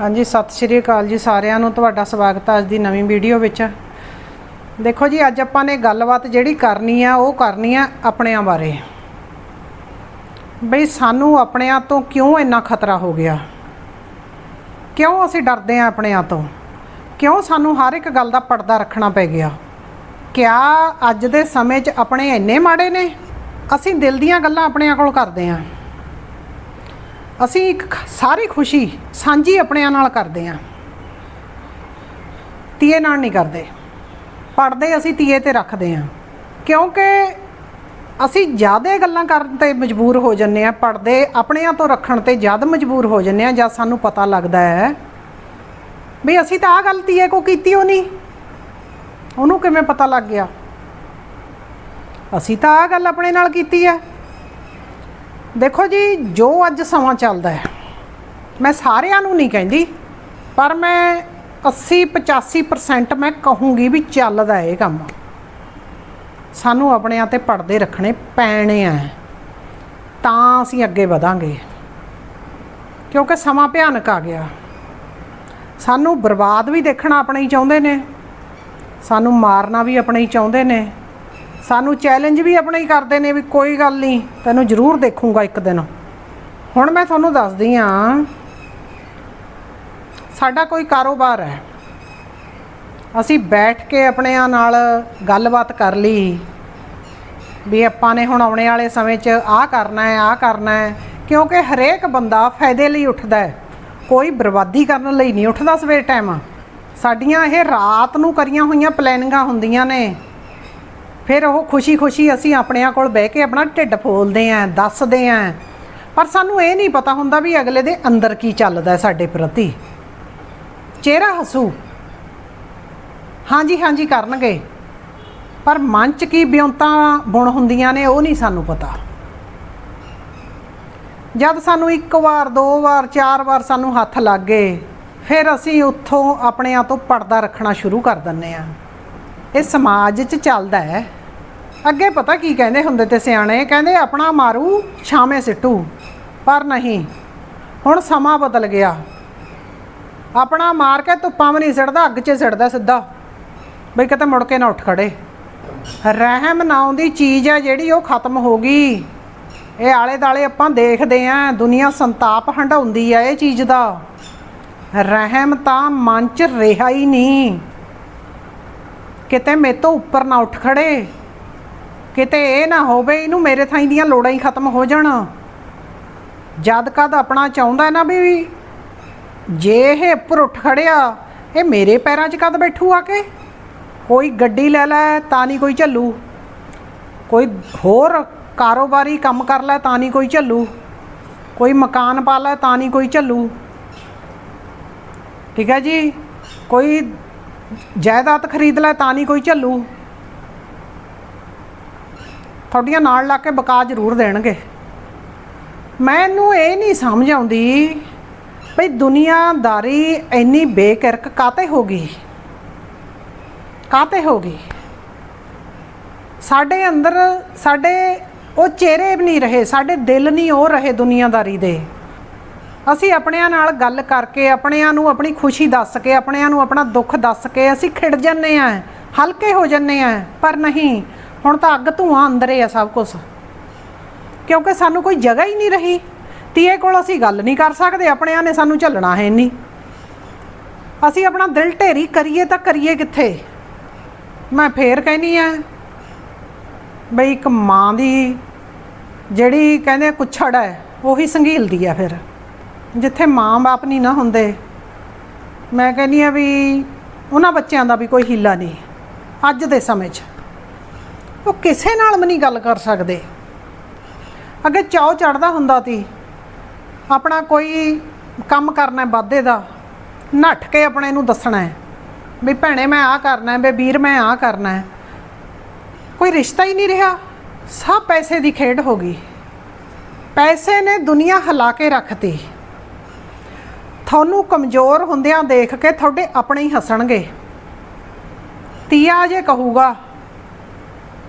ਹਾਂਜੀ, ਸਤਿ ਸ਼੍ਰੀ ਅਕਾਲ ਜੀ ਸਾਰਿਆਂ ਨੂੰ। ਤੁਹਾਡਾ ਸਵਾਗਤ ਹੈ ਅੱਜ ਦੀ ਨਵੀਂ ਵੀਡੀਓ ਵਿੱਚ। ਦੇਖੋ ਜੀ, ਅੱਜ ਆਪਾਂ ਨੇ ਗੱਲਬਾਤ ਜਿਹੜੀ ਕਰਨੀ ਆ, ਉਹ ਕਰਨੀ ਆ ਆਪਣਿਆਂ ਬਾਰੇ। ਬਈ ਸਾਨੂੰ ਆਪਣਿਆਂ ਤੋਂ ਕਿਉਂ ਇੰਨਾ ਖਤਰਾ ਹੋ ਗਿਆ? ਕਿਉਂ ਅਸੀਂ ਡਰਦੇ ਆ ਆਪਣਿਆਂ ਤੋਂ? ਕਿਉਂ ਸਾਨੂੰ ਹਰ ਇੱਕ ਗੱਲ ਦਾ ਪਰਦਾ ਰੱਖਣਾ ਪੈ ਗਿਆ? ਕਿਆ ਅੱਜ ਦੇ ਸਮੇਂ 'ਚ ਆਪਣੇ ਇੰਨੇ ਮਾੜੇ ਨੇ? ਅਸੀਂ ਦਿਲ ਦੀਆਂ ਗੱਲਾਂ ਆਪਣਿਆਂ ਕੋਲ ਕਰਦੇ ਆਂ। ਅਸੀਂ ਇੱਕ ਸਾਰੀ ਖੁਸ਼ੀ ਸਾਂਝੀ ਆਪਣਿਆਂ ਨਾਲ ਕਰਦੇ ਆਂ ਤੀਏ ਨਾਲ ਨਹੀਂ ਕਰਦੇ। ਪੜਦੇ ਅਸੀਂ ਤੀਏ ਤੇ ਰੱਖਦੇ ਆਂ ਕਿਉਂਕਿ ਅਸੀਂ ਜ਼ਿਆਦਾ ਗੱਲਾਂ ਕਰਨ ਤੇ ਮਜਬੂਰ ਹੋ ਜੰਨੇ ਆ ਪੜਦੇ ਆਪਣਿਆਂ ਤੋਂ ਰੱਖਣ ਤੇ ਜਦ ਮਜਬੂਰ ਹੋ ਜੰਨੇ ਆ ਜਦ ਸਾਨੂੰ ਪਤਾ ਲੱਗਦਾ ਹੈ ਵੀ ਅਸੀਂ ਤਾਂ ਆ ਗੱਲ ਤੀਏ ਕੋ ਕੀਤੀ ਉਹ ਨਹੀਂ। ਉਹਨੂੰ ਕਿਵੇਂ ਪਤਾ ਲੱਗ ਗਿਆ? ਅਸੀਂ ਤਾਂ ਆ ਗੱਲ ਆਪਣੇ ਨਾਲ ਕੀਤੀ ਹੈ। ਦੇਖੋ ਜੀ, ਜੋ ਅੱਜ ਸਮਾਂ ਚੱਲਦਾ ਹੈ, ਮੈਂ ਸਾਰਿਆਂ ਨੂੰ ਨਹੀਂ ਕਹਿੰਦੀ, ਪਰ ਮੈਂ 80 85% ਮੈਂ ਕਹੂੰਗੀ ਵੀ ਚੱਲਦਾ ਇਹ ਕੰਮ। ਸਾਨੂੰ ਆਪਣਿਆਂ ਤੇ ਪਰਦੇ ਰੱਖਣੇ ਪੈਣੇ ਆ। ਤਾਂ ਅਸੀਂ ਅੱਗੇ ਵਧਾਂਗੇ। ਕਿਉਂਕਿ ਸਮਾਂ ਭਿਆਨਕ ਆ ਗਿਆ। ਸਾਨੂੰ ਬਰਬਾਦ ਵੀ ਦੇਖਣਾ ਆਪਣੇ ਹੀ ਚਾਹੁੰਦੇ ਨੇ। ਸਾਨੂੰ ਮਾਰਨਾ ਵੀ ਆਪਣੇ ਹੀ ਚਾਹੁੰਦੇ ਨੇ। ਸਾਨੂੰ ਚੈਲੰਜ ਵੀ ਆਪਣੇ ਹੀ ਕਰਦੇ ਨੇ ਵੀ ਕੋਈ ਗੱਲ ਨਹੀਂ, ਤੈਨੂੰ ਜ਼ਰੂਰ ਦੇਖੂੰਗਾ ਇੱਕ ਦਿਨ। ਹੁਣ ਮੈਂ ਤੁਹਾਨੂੰ ਦੱਸਦੀ ਆ ਸਾਡਾ ਕੋਈ ਕਾਰੋਬਾਰ ਹੈ। ਅਸੀਂ ਬੈਠ ਕੇ ਆਪਣਿਆਂ ਨਾਲ ਗੱਲਬਾਤ ਕਰ ਲਈ, ਵੀ ਆਪਾਂ ਨੇ ਹੁਣ ਆਉਣੇ ਵਾਲੇ ਸਮੇਂ 'ਚ ਆਹ ਕਰਨਾ ਹੈ, ਆਹ ਕਰਨਾ ਹੈ, ਕਿਉਂਕਿ ਹਰੇਕ ਬੰਦਾ ਫਾਇਦੇ ਲਈ ਉੱਠਦਾ ਹੈ। ਕੋਈ ਬਰਬਾਦੀ ਕਰਨ ਲਈ ਨਹੀਂ ਉੱਠਦਾ ਸਵੇਰ ਟਾਈਮ ਸਾਡੀਆਂ ਇਹ ਰਾਤ ਨੂੰ ਕਰੀਆਂ ਹੋਈਆਂ ਪਲੈਨਿੰਗਾਂ ਹੁੰਦੀਆਂ ਨੇ। ਫਿਰ ਉਹ ਖੁਸ਼ੀ-ਖੁਸ਼ੀ ਅਸੀਂ ਆਪਣਿਆਂ ਕੋਲ ਬਹਿ ਕੇ ਆਪਣਾ ਢਿੱਡ ਫੋਲਦੇ ਆਂ, ਦੱਸਦੇ ਆਂ। ਪਰ ਸਾਨੂੰ ਇਹ ਨਹੀਂ ਪਤਾ ਹੁੰਦਾ ਵੀ ਅਗਲੇ ਦੇ ਅੰਦਰ ਕੀ ਚੱਲਦਾ ਸਾਡੇ ਪ੍ਰਤੀ। ਚਿਹਰਾ ਹਸੂ। ਹਾਂਜੀ ਹਾਂਜੀ ਕਰਨਗੇ। ਪਰ ਮਨ 'ਚ ਕੀ ਬਿਉਂਤਾਂ ਬੁਣ ਹੁੰਦੀਆਂ ਨੇ ਉਹ ਨਹੀਂ ਸਾਨੂੰ ਪਤਾ। ਜਦ ਸਾਨੂੰ ਇੱਕ ਵਾਰ, ਦੋ ਵਾਰ, ਚਾਰ ਵਾਰ ਸਾਨੂੰ ਹੱਥ ਲੱਗ ਗਏ, ਫਿਰ ਅਸੀਂ ਉੱਥੋਂ ਆਪਣਿਆਂ ਤੋਂ ਪਰਦਾ ਰੱਖਣਾ ਸ਼ੁਰੂ ਕਰ ਦਿੰਨੇ ਆ। ਇਹ ਸਮਾਜ 'ਚ ਚੱਲਦਾ ਹੈ। ਅੱਗੇ ਪਤਾ ਕੀ ਕਹਿੰਦੇ ਹੁੰਦੇ ਤੇ ਸਿਆਣੇ? ਕਹਿੰਦੇ, ਆਪਣਾ ਮਾਰੂ, ਛਾਵੇਂ ਸਿੱਟੂ। ਪਰ ਨਹੀਂ, ਹੁਣ ਸਮਾਂ ਬਦਲ ਗਿਆ। ਆਪਣਾ ਮਾਰ ਕੇ ਧੁੱਪਾਂ ਵੀ ਨਹੀਂ ਸਿੱਟਦਾ, ਅੱਗ 'ਚ ਸਿੱਟਦਾ ਸਿੱਧਾ। ਬਈ ਕਿਤੇ ਮੁੜ ਕੇ ਨਾ ਉੱਠ ਖੜੇ। ਰਹਿਮ ਨਾਉਂ ਦੀ ਚੀਜ਼ ਹੈ ਜਿਹੜੀ ਉਹ ਖਤਮ ਹੋ ਗਈ। ਇਹ ਆਲੇ ਦਾਲੇ ਆਪਾਂ ਦੇਖਦੇ ਆਂ, ਦੁਨੀਆ ਸੰਤਾਪ ਹੰਡਾਉਂਦੀ ਆ ਇਹ ਚੀਜ਼ ਦਾ। ਰਹਿਮ ਤਾਂ ਮਨ 'ਚ ਰਿਹਾ ਹੀ ਨਹੀਂ। ਕਿਤੇ ਮੇਰੇ ਤੋਂ ਉੱਪਰ ਨਾ ਉੱਠ ਖੜੇ। ਕਿਤੇ ਇਹ ਨਾ ਹੋਵੇ, ਇਹਨੂੰ ਮੇਰੇ ਥਾਈਂ ਦੀਆਂ ਲੋੜਾਂ ਹੀ ਖਤਮ ਹੋ ਜਾਣ। ਜਦ ਕਦ ਆਪਣਾ ਚਾਹੁੰਦਾ ਨਾ ਵੀ ਜੇ ਇਹ ਉੱਪਰ ਉੱਠ ਖੜਿਆ, ਇਹ ਮੇਰੇ ਪੈਰਾਂ 'ਚ ਕਦ ਬੈਠੂ ਆ ਕੇ? ਕੋਈ ਗੱਡੀ ਲੈ ਲੈ, ਤਾਂ ਨਹੀਂ ਕੋਈ ਝੱਲੂ। ਕੋਈ ਹੋਰ ਕਾਰੋਬਾਰੀ ਕੰਮ ਕਰ ਲੈ, ਤਾਂ ਨਹੀਂ ਕੋਈ ਝੱਲੂ। ਕੋਈ ਮਕਾਨ ਪਾ ਲੈ, ਤਾਂ ਨਹੀਂ ਕੋਈ ਝੱਲੂ। ਠੀਕ ਹੈ ਜੀ? ਕੋਈ ਜਾਇਦਾਦ ਖਰੀਦ ਲੈ, ਤਾਂ ਨਹੀਂ ਕੋਈ ਝੱਲੂ। ਤੁਹਾਡੀਆਂ ਨਾਲ ਲਾ ਕੇ ਬਕਾ ਜ਼ਰੂਰ ਦੇਣਗੇ। ਮੈਨੂੰ ਇਹ ਨਹੀਂ ਸਮਝ ਆਉਂਦੀ ਭਈ ਦੁਨੀਆਦਾਰੀ ਇੰਨੀ ਬੇਕਿਰਕ ਕਾਤੇ ਹੋ ਗਈ? ਕਾਤੇ ਹੋ ਗਈ? ਸਾਡੇ ਅੰਦਰ ਸਾਡੇ ਉਹ ਚਿਹਰੇ ਵੀ ਨਹੀਂ ਰਹੇ, ਸਾਡੇ ਦਿਲ ਨਹੀਂ ਉਹ ਰਹੇ ਦੁਨੀਆਦਾਰੀ ਦੇ। ਅਸੀਂ ਆਪਣਿਆਂ ਨਾਲ ਗੱਲ ਕਰਕੇ, ਆਪਣਿਆਂ ਨੂੰ ਆਪਣੀ ਖੁਸ਼ੀ ਦੱਸ ਕੇ, ਆਪਣਿਆਂ ਨੂੰ ਆਪਣਾ ਦੁੱਖ ਦੱਸ ਕੇ ਅਸੀਂ ਖਿੜ ਜੰਨੇ ਆ ਹਲਕੇ ਹੋ ਜੰਨੇ ਆ ਪਰ ਨਹੀਂ ਹੁਣ ਤਾਂ ਅੱਗ ਧੂਆਂ ਹੀ ਆ ਸਭ ਕੁਝ ਕਿਉਂਕਿ ਸਾਨੂੰ ਕੋਈ ਜਗ੍ਹਾ ਹੀ ਨਹੀਂ ਰਹੀ। ਤੀਏ ਕੋਲ ਅਸੀਂ ਗੱਲ ਨਹੀਂ ਕਰ ਸਕਦੇ, ਆਪਣਿਆਂ ਨੇ ਸਾਨੂੰ ਝੱਲਣਾ ਹੈ ਨਹੀਂ। ਅਸੀਂ ਆਪਣਾ ਦਿਲ ਢੇਰੀ ਕਰੀਏ ਤਾਂ ਕਰੀਏ ਕਿੱਥੇ? ਮੈਂ ਫੇਰ ਕਹਿਨੀ ਆ ਬਈ ਇੱਕ ਮਾਂ ਦੀ ਜਿਹੜੀ ਕਹਿੰਦੇ ਕੁੱਛੜ ਹੈ, ਉਹੀ ਸੰਘੀਲਦੀ ਆ ਫਿਰ। ਜਿੱਥੇ ਮਾਂ-ਬਾਪ ਨਹੀਂ ਨਾ ਹੁੰਦੇ। ਮੈਂ ਕਹਿੰਨੀ ਆ ਵੀ ਉਹਨਾਂ ਬੱਚਿਆਂ ਦਾ ਵੀ ਕੋਈ ਹੀਲਾ ਨਹੀਂ, ਅੱਜ ਦੇ ਸਮੇਂ 'ਚ। ਉਹ ਕਿਸੇ ਨਾਲ ਵੀ ਨਹੀਂ ਗੱਲ ਕਰ ਸਕਦੇ। ਅੱਗੇ ਚਾਉ ਚੜਦਾ ਹੁੰਦਾ ਸੀ। ਆਪਣਾ ਕੋਈ ਕੰਮ ਕਰਨਾ ਹੈ ਵਾਧੇ ਦਾ, ਨੱਠ ਕੇ ਆਪਣੇ ਨੂੰ ਦੱਸਣਾ ਹੈ ਵੀ ਭੈਣੇ ਮੈਂ ਆਹ ਕਰਨਾ ਹੈ, ਵੀ ਵੀਰ ਮੈਂ ਆਹ ਕਰਨਾ ਹੈ। ਕੋਈ ਰਿਸ਼ਤਾ ਹੀ ਨਹੀਂ ਰਿਹਾ, ਸਭ ਪੈਸੇ ਦੀ ਖੇਡ ਹੋ ਗਈ। ਪੈਸੇ ਨੇ ਦੁਨੀਆ ਹਿਲਾ ਕੇ ਰੱਖਤੀ। ਤੁਹਾਨੂੰ ਕਮਜ਼ੋਰ ਹੁੰਦਿਆਂ ਦੇਖ ਕੇ ਤੁਹਾਡੇ ਆਪਣੇ ਹੀ ਹੱਸਣਗੇ। ਤੀਆ ਜੇ ਕਹੂਗਾ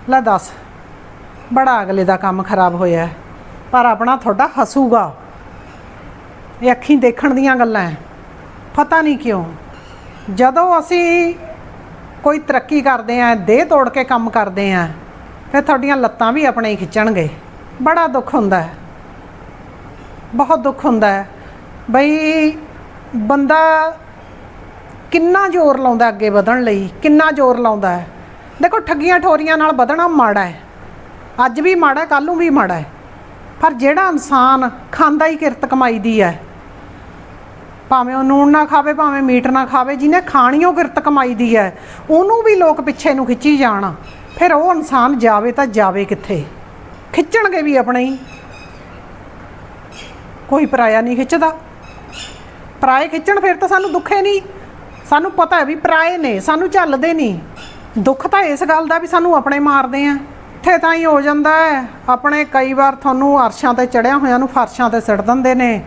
ਲੈ ਦੱਸ, ਬੜਾ ਅਗਲੇ ਦਾ ਕੰਮ ਖਰਾਬ ਹੋਇਆ ਪਰ ਆਪਣਾ ਤੁਹਾਡਾ ਹਸੂਗਾ। ਇਹ ਅੱਖੀਂ ਦੇਖਣ ਦੀਆਂ ਗੱਲਾਂ ਪਤਾ ਨਹੀਂ ਕਿਉਂ। ਜਦੋਂ ਅਸੀਂ ਕੋਈ ਤਰੱਕੀ ਕਰਦੇ ਆਂ ਦੇਹ ਤੋੜ ਕੇ ਕੰਮ ਕਰਦੇ ਆਂ ਫਿਰ ਤੁਹਾਡੀਆਂ ਲੱਤਾਂ ਵੀ ਆਪਣੇ ਹੀ ਖਿੱਚਣਗੇ। ਬੜਾ ਦੁੱਖ ਹੁੰਦਾ ਹੈ। ਬਹੁਤ ਦੁੱਖ ਹੁੰਦਾ ਹੈ। ਬਈ ਬੰਦਾ ਕਿੰਨਾ ਜ਼ੋਰ ਲਾਉਂਦਾ ਅੱਗੇ ਵਧਣ ਲਈ, ਕਿੰਨਾ ਜ਼ੋਰ ਲਾਉਂਦਾ ਹੈ। ਦੇਖੋ, ਠੱਗੀਆਂ ਠੋਰੀਆਂ ਨਾਲ ਵਧਣਾ ਮਾੜਾ ਹੈ। ਅੱਜ ਵੀ ਮਾੜਾ ਕੱਲ ਨੂੰ ਵੀ ਮਾੜਾ ਹੈ। ਪਰ ਜਿਹੜਾ ਇਨਸਾਨ ਖਾਂਦਾ ਹੀ ਕਿਰਤ ਕਮਾਈ ਦੀ ਹੈ, ਭਾਵੇਂ ਉਹ ਨੂਣ ਨਾ ਖਾਵੇ, ਭਾਵੇਂ ਮੀਟ ਨਾ ਖਾਵੇ, ਜਿਹਨੇ ਖਾਣੀਓ ਕਿਰਤ ਕਮਾਈ ਦੀ ਹੈ, ਉਹਨੂੰ ਵੀ ਲੋਕ ਪਿੱਛੇ ਨੂੰ ਖਿੱਚੀ ਜਾਣ। ਫਿਰ ਉਹ ਇਨਸਾਨ ਜਾਵੇ ਤਾਂ ਜਾਵੇ ਕਿੱਥੇ? ਖਿੱਚਣਗੇ ਵੀ ਆਪਣੇ ਹੀ। ਕੋਈ ਪਰਾਇਆ ਨਹੀਂ ਖਿੱਚਦਾ। ਪਰਾਏ ਖਿੱਚਣ, ਫਿਰ ਤਾਂ ਸਾਨੂੰ ਦੁੱਖੇ ਨਹੀਂ। ਸਾਨੂੰ ਪਤਾ ਹੈ ਵੀ ਪਰਾਏ ਨੇ, ਸਾਨੂੰ ਝੱਲਦੇ ਨਹੀਂ। ਦੁੱਖ ਤਾਂ ਇਸ ਗੱਲ ਦਾ ਵੀ ਸਾਨੂੰ ਆਪਣੇ ਮਾਰਦੇ ਆ। ਇੱਥੇ ਤਾਂ ਹੀ ਹੋ ਜਾਂਦਾ ਹੈ। ਆਪਣੇ ਕਈ ਵਾਰ ਤੁਹਾਨੂੰ ਅਰਸ਼ਾਂ ਤੇ ਚੜਿਆ ਹੋਇਆਂ ਨੂੰ ਫਰਸ਼ਾਂ ਤੇ ਸਿੱਟ ਦਿੰਦੇ ਨੇ।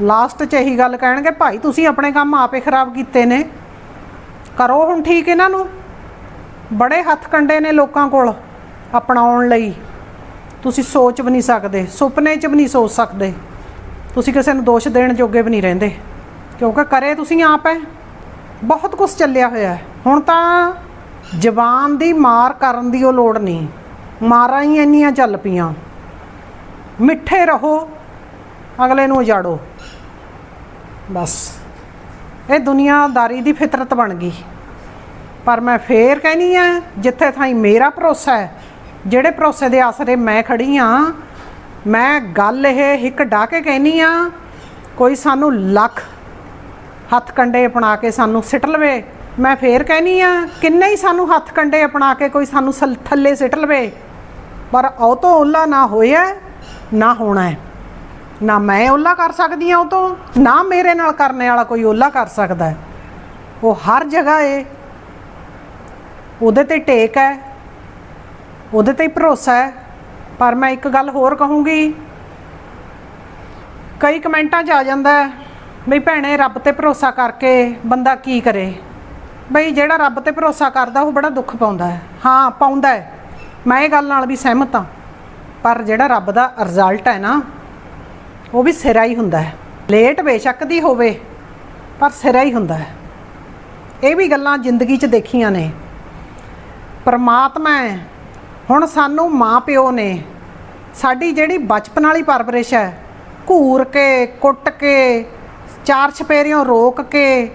ਲਾਸਟ 'ਚ ਇਹੀ ਗੱਲ ਕਹਿਣਗੇ, ਭਾਈ, ਤੁਸੀਂ ਆਪਣੇ ਕੰਮ ਆਪੇ ਖਰਾਬ ਕੀਤੇ ਨੇ। ਕਰੋ ਹੁਣ ਠੀਕ ਇਹਨਾਂ ਨੂੰ। ਬੜੇ ਹੱਥ ਕੰਡੇ ਨੇ ਲੋਕਾਂ ਕੋਲ ਅਪਣਾਉਣ ਲਈ। ਤੁਸੀਂ ਸੋਚ ਵੀ ਨਹੀਂ ਸਕਦੇ, ਸੁਪਨੇ 'ਚ ਵੀ ਨਹੀਂ ਸੋਚ ਸਕਦੇ। ਤੁਸੀਂ ਕਿਸੇ ਨੂੰ ਦੋਸ਼ ਦੇਣ ਜੋਗੇ ਵੀ ਨਹੀਂ ਰਹਿੰਦੇ। ਕਿਉਂਕਿ ਕਰੇ ਤੁਸੀਂ ਆਪ ਹੈ। ਬਹੁਤ ਕੁਝ ਚੱਲਿਆ ਹੋਇਆ ਹੁਣ ਤਾਂ ਜ਼ਬਾਨ ਦੀ ਮਾਰ ਕਰਨ ਦੀ ਉਹ ਲੋੜ ਨਹੀਂ। ਮਾਰਾਂ ਹੀ ਇੰਨੀਆਂ ਚੱਲ ਪਈਆਂ। ਮਿੱਠੇ ਰਹੋ, ਅਗਲੇ ਨੂੰ ਉਜਾੜੋ। ਬਸ। ਇਹ ਦੁਨੀਆਦਾਰੀ ਦੀ ਫਿਤਰਤ ਬਣ ਗਈ। ਪਰ ਮੈਂ ਫੇਰ ਕਹਿਨੀ ਆ, ਜਿੱਥੇ ਥਾਈ ਮੇਰਾ ਭਰੋਸਾ ਹੈ, ਜਿਹੜੇ ਭਰੋਸੇ ਦੇ ਆਸਰੇ ਮੈਂ ਖੜੀ ਆ, ਮੈਂ ਗੱਲ ਇਹ ਹਿੱਕ ਢਾ ਕੇ ਕਹਿਨੀ ਆ, ਕੋਈ ਸਾਨੂੰ ਲੱਖ ਹੱਥ ਕੰਡੇ ਅਪਣਾ ਕੇ ਸਾਨੂੰ ਸਿੱਟ ਲਵੇ। ਮੈਂ ਫੇਰ ਕਹਿਨੀ ਆ, ਕਿੰਨੇ ਹੀ ਸਾਨੂੰ ਹੱਥ ਕੰਡੇ ਅਪਣਾ ਕੇ ਕੋਈ ਸਾਨੂੰ ਸਲ- ਥੱਲੇ ਸਿੱਟ ਲਵੇ। ਪਰ ਉਹ ਤੋਂ ਓਲਾ ਨਾ ਹੋਇਆ, ਨਾ ਹੋਣਾ ਹੈ। ਨਾ ਮੈਂ ਓਲਾ ਕਰ ਸਕਦੀ ਆ ਉਹ ਤੋਂ, ਨਾ ਮੇਰੇ ਨਾਲ ਕਰਨੇ ਵਾਲਾ ਕੋਈ ਓਲਾ ਕਰ ਸਕਦਾ ਹੈ। ਉਹ ਹਰ ਜਗ੍ਹਾ ਏ। ਉਹਦੇ ਤੇ ਟੇਕ ਹੈ। ਉਹਦੇ ਤੇ ਹੀ ਭਰੋਸਾ ਹੈ। ਪਰ ਮੈਂ ਇੱਕ ਗੱਲ ਹੋਰ ਕਹੂੰਗੀ। ਕਈ ਕਮੈਂਟਾਂ 'ਚ ਆ ਜਾਂਦਾ ਹੈ ਬਈ ਭੈਣੇ, ਰੱਬ ਤੇ ਭਰੋਸਾ ਕਰਕੇ ਬੰਦਾ ਕੀ ਕਰੇ? ਬਈ ਜਿਹੜਾ ਰੱਬ ਤੇ ਭਰੋਸਾ ਕਰਦਾ, ਉਹ ਬੜਾ ਦੁੱਖ ਪਾਉਂਦਾ ਹੈ। ਹਾਂ, ਪਾਉਂਦਾ ਹੈ। ਮੈਂ ਇਹ ਗੱਲ ਨਾਲ ਵੀ ਸਹਿਮਤ ਹਾਂ। ਪਰ ਜਿਹੜਾ ਰੱਬ ਦਾ ਰਿਜ਼ਲਟ ਹੈ ਨਾ, ਉਹ ਵੀ ਸਿਰਾ ਹੀ ਹੁੰਦਾ ਹੈ। ਲੇਟ ਬੇਸ਼ੱਕ ਦੀ ਹੋਵੇ, ਪਰ ਸਿਰਾ ਹੀ ਹੁੰਦਾ ਹੈ। ਇਹ ਵੀ ਗੱਲਾਂ ਜ਼ਿੰਦਗੀ 'ਚ ਦੇਖੀਆਂ ਨੇ। ਪਰਮਾਤਮਾ ਹੈ। ਹੁਣ ਸਾਨੂੰ ਮਾਂ ਪਿਓ ਨੇ, ਸਾਡੀ ਜਿਹੜੀ ਬਚਪਨ ਵਾਲੀ ਪਰਵਰਿਸ਼ ਹੈ, ਘੂਰ ਕੇ, ਕੁੱਟ ਕੇ ਚਾਰ ਛਪੇਰਿਓਂ ਰੋਕ ਕੇ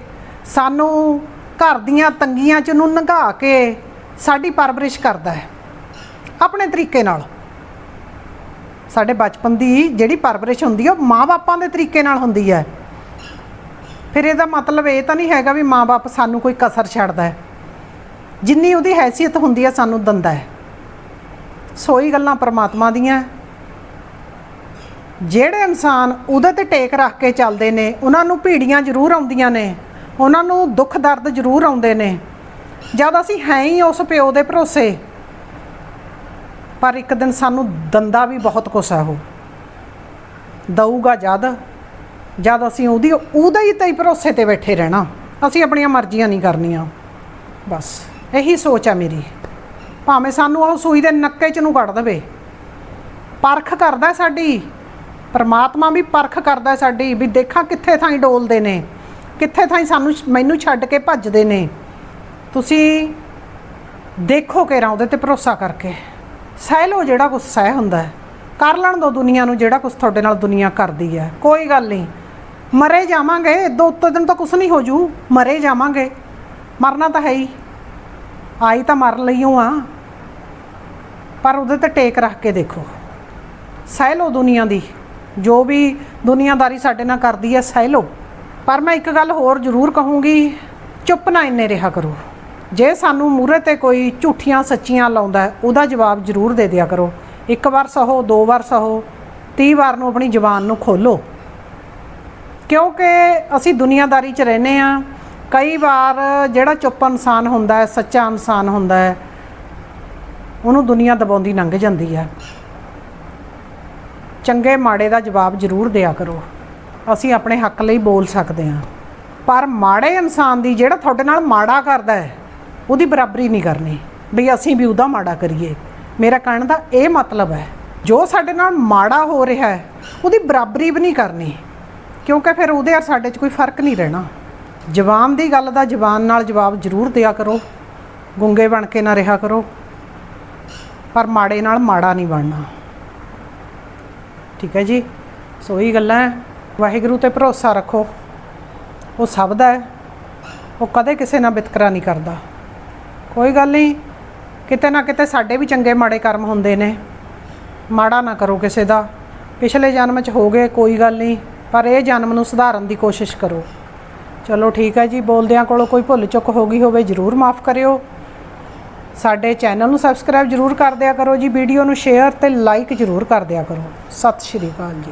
ਸਾਨੂੰ ਘਰ ਦੀਆਂ ਤੰਗੀਆਂ 'ਚ ਨੂੰ ਨੰਗਾ ਕੇ ਸਾਡੀ ਪਰਵਰਿਸ਼ ਕਰਦਾ ਹੈ। ਆਪਣੇ ਤਰੀਕੇ ਨਾਲ। ਸਾਡੇ ਬਚਪਨ ਦੀ ਜਿਹੜੀ ਪਰਵਰਿਸ਼ ਹੁੰਦੀ ਹੈ ਉਹ ਮਾਂ-ਬਾਪਾਂ ਦੇ ਤਰੀਕੇ ਨਾਲ ਹੁੰਦੀ ਹੈ। ਫਿਰ ਇਹਦਾ ਮਤਲਬ ਇਹ ਤਾਂ ਨਹੀਂ ਹੈਗਾ ਵੀ ਮਾਂ-ਬਾਪ ਸਾਨੂੰ ਕੋਈ ਕਸਰ ਛੱਡਦਾ ਹੈ। ਜਿੰਨੀ ਉਹਦੀ ਹੈਸੀਅਤ ਹੁੰਦੀ ਹੈ ਸਾਨੂੰ ਦਿੰਦਾ ਹੈ। ਸੋਈ ਗੱਲਾਂ ਪਰਮਾਤਮਾ ਦੀਆਂ। ਜਿਹੜੇ ਇਨਸਾਨ ਉਹਦੇ ਤੇ ਟੇਕ ਰੱਖ ਕੇ ਚੱਲਦੇ ਨੇ, ਉਹਨਾਂ ਨੂੰ ਭੀੜੀਆਂ ਜ਼ਰੂਰ ਆਉਂਦੀਆਂ ਨੇ, ਉਹਨਾਂ ਨੂੰ ਦੁੱਖ ਦਰਦ ਜ਼ਰੂਰ ਆਉਂਦੇ ਨੇ। ਜਦ ਅਸੀਂ ਹੈ ਹੀ ਉਸ ਪਿਓ ਦੇ ਭਰੋਸੇ, ਪਰ ਇੱਕ ਦਿਨ ਸਾਨੂੰ ਦੰਦਾ ਵੀ ਬਹੁਤ ਕੁਛ ਹੈ ਉਹ ਦਊਗਾ ਜਦ ਜਦ ਅਸੀਂ ਉਹਦੀ, ਉਹਦੇ ਹੀ ਤੇ ਹੀ ਭਰੋਸੇ ਤੇ ਬੈਠੇ ਰਹਿਣਾ। ਅਸੀਂ ਆਪਣੀਆਂ ਮਰਜ਼ੀਆਂ ਨਹੀਂ ਕਰਨੀਆਂ। ਬਸ, ਇਹੀ ਸੋਚ ਆ ਮੇਰੀ। ਭਾਵੇਂ ਸਾਨੂੰ ਉਹ ਸੂਈ ਦੇ ਨੱਕੇ 'ਚ ਨੂੰ ਕੱਢ ਦੇਵੇ। ਪਰਖ ਕਰਦਾ ਸਾਡੀ। ਪਰਮਾਤਮਾ ਵੀ ਪਰਖ ਕਰਦਾ ਸਾਡੀ ਵੀ ਦੇਖਾਂ ਕਿੱਥੇ ਥਾਂ ਡੋਲਦੇ ਨੇ, ਕਿੱਥੇ ਥਾਈ ਸਾਨੂੰ ਮੈਨੂੰ ਛੱਡ ਕੇ ਭੱਜਦੇ ਨੇ। ਤੁਸੀਂ ਦੇਖੋ ਕਿ ਉਹਦੇ ਤੇ ਭਰੋਸਾ ਕਰਕੇ। ਸਹਿ ਲਓ ਜਿਹੜਾ ਕੁਛ ਸਹਿ ਹੁੰਦਾ ਹੈ। ਕਰ ਲੈਣ ਦੋ ਦੁਨੀਆ ਨੂੰ ਜਿਹੜਾ ਕੁਛ ਤੁਹਾਡੇ ਨਾਲ ਦੁਨੀਆ ਕਰਦੀ ਹੈ। ਕੋਈ ਗੱਲ ਨਹੀਂ। ਮਰੇ ਜਾਵਾਂਗੇ ਦੋ ਉੱਤੇ ਦਿਨ ਤਾਂ ਕੁਛ ਨਹੀਂ ਹੋ ਜੂ। ਮਰੇ ਜਾਵਾਂਗੇ। ਮਰਨਾ ਤਾਂ ਹੈ ਹੀ। ਆਈ ਤਾਂ ਮਰ ਲਈ ਹੂੰ। ਆ ਪਰ ਉਹਦੇ ਤੇ ਟੇਕ ਰੱਖ ਕੇ ਦੇਖੋ। ਸਹਿ ਲਓ ਦੁਨੀਆ ਦੀ। ਜੋ ਵੀ ਦੁਨੀਆਦਾਰੀ ਸਾਡੇ ਨਾਲ ਕਰਦੀ ਹੈ ਸਹਿ ਲਓ ਪਰ ਮੈਂ ਇੱਕ ਗੱਲ ਹੋਰ ਜ਼ਰੂਰ ਕਹੂੰਗੀ, ਚੁੱਪ ਨਾ ਇੰਨੇ ਰਿਹਾ ਕਰੋ। ਜੇ ਸਾਨੂੰ ਮੂਹਰੇ ਤੇ ਕੋਈ ਝੂਠੀਆਂ ਸੱਚੀਆਂ ਲਾਉਂਦਾ ਉਹਦਾ ਜਵਾਬ ਜ਼ਰੂਰ ਦੇ ਦਿਆ ਕਰੋ। ਇੱਕ ਵਾਰ ਸਹੋ, ਦੋ ਵਾਰ ਸਹੋ 30 ਵਾਰ ਨੂੰ ਆਪਣੀ ਜ਼ੁਬਾਨ ਨੂੰ ਖੋਲੋ। ਕਿਉਂਕਿ ਅਸੀਂ ਦੁਨੀਆਦਾਰੀ 'ਚ ਰਹਿੰਦੇ ਆ ਕਈ ਵਾਰ ਜਿਹੜਾ ਚੁੱਪ ਇਨਸਾਨ ਹੁੰਦਾ ਹੈ, ਸੱਚਾ ਇਨਸਾਨ ਹੁੰਦਾ ਹੈ, ਉਹਨੂੰ ਦੁਨੀਆ ਦਬਾਉਂਦੀ ਲੰਘ ਜਾਂਦੀ ਹੈ। ਚੰਗੇ ਮਾੜੇ ਦਾ ਜਵਾਬ ਜ਼ਰੂਰ ਦਿਆ ਕਰੋ। ਅਸੀਂ ਆਪਣੇ ਹੱਕ ਲਈ ਬੋਲ ਸਕਦੇ ਹਾਂ। ਪਰ ਮਾੜੇ ਇਨਸਾਨ ਦੀ ਜਿਹੜਾ ਤੁਹਾਡੇ ਨਾਲ ਮਾੜਾ ਕਰਦਾ ਹੈ, ਉਹਦੀ ਬਰਾਬਰੀ ਨਹੀਂ ਕਰਨੀ। ਵੀ ਅਸੀਂ ਵੀ ਉਹਦਾ ਮਾੜਾ ਕਰੀਏ। ਮੇਰਾ ਕਹਿਣ ਦਾ ਇਹ ਮਤਲਬ ਹੈ, ਜੋ ਸਾਡੇ ਨਾਲ ਮਾੜਾ ਹੋ ਰਿਹਾ ਹੈ, ਉਹਦੀ ਬਰਾਬਰੀ ਵੀ ਨਹੀਂ ਕਰਨੀ। ਕਿਉਂਕਿ ਫਿਰ ਉਹਦੇ ਔਰ ਸਾਡੇ 'ਚ ਕੋਈ ਫ਼ਰਕ ਨਹੀਂ ਰਹਿਣਾ। ਜ਼ਬਾਨ ਦੀ ਗੱਲ ਦਾ ਜ਼ਬਾਨ ਨਾਲ ਜਵਾਬ ਜ਼ਰੂਰ ਦਿਆ ਕਰੋ। ਗੁੰਗੇ ਬਣ ਕੇ ਨਾ ਰਿਹਾ ਕਰੋ। ਪਰ ਮਾੜੇ ਨਾਲ ਮਾੜਾ ਨਹੀਂ ਬਣਨਾ। ਠੀਕ ਹੈ ਜੀ? ਸੋ ਇਹ ਗੱਲਾਂ ਹੈ। ਵਾਹਿਗੁਰੂ ਤੇ ਭਰੋਸਾ ਰੱਖੋ। ਉਹ ਸਭ ਦਾ ਹੈ। ਉਹ ਕਦੇ ਕਿਸੇ ਨਾਲ ਵਿਤਕਰਾ ਨਹੀਂ ਕਰਦਾ। ਕੋਈ ਗੱਲ ਨਹੀਂ। ਕਿਤੇ ਨਾ ਕਿਤੇ ਸਾਡੇ ਵੀ ਚੰਗੇ ਮਾੜੇ ਕਰਮ ਹੁੰਦੇ ਨੇ। ਮਾੜਾ ਨਾ ਕਰੋ ਕਿਸੇ ਦਾ। ਪਿਛਲੇ ਜਨਮ 'ਚ ਹੋ ਗਏ, ਕੋਈ ਗੱਲ ਨਹੀਂ। ਪਰ ਇਹ ਜਨਮ ਨੂੰ ਸੁਧਾਰਨ ਦੀ ਕੋਸ਼ਿਸ਼ ਕਰੋ। ਚਲੋ ਠੀਕ ਹੈ ਜੀ। ਬੋਲਦਿਆਂ ਕੋਲੋਂ ਕੋਈ ਭੁੱਲ ਚੁੱਕ ਹੋ ਗਈ ਹੋਵੇ, ਜਰੂਰ ਮਾਫ ਕਰਿਓ। ਸਾਡੇ ਚੈਨਲ ਨੂੰ ਸਬਸਕ੍ਰਾਈਬ ਜਰੂਰ ਕਰ ਦਿਆ ਕਰੋ ਜੀ, ਵੀਡੀਓ ਨੂੰ ਸ਼ੇਅਰ ਤੇ ਲਾਈਕ ਜਰੂਰ ਕਰ ਦਿਆ ਕਰੋ। ਸਤਿ ਸ਼੍ਰੀ ਅਕਾਲ ਜੀ।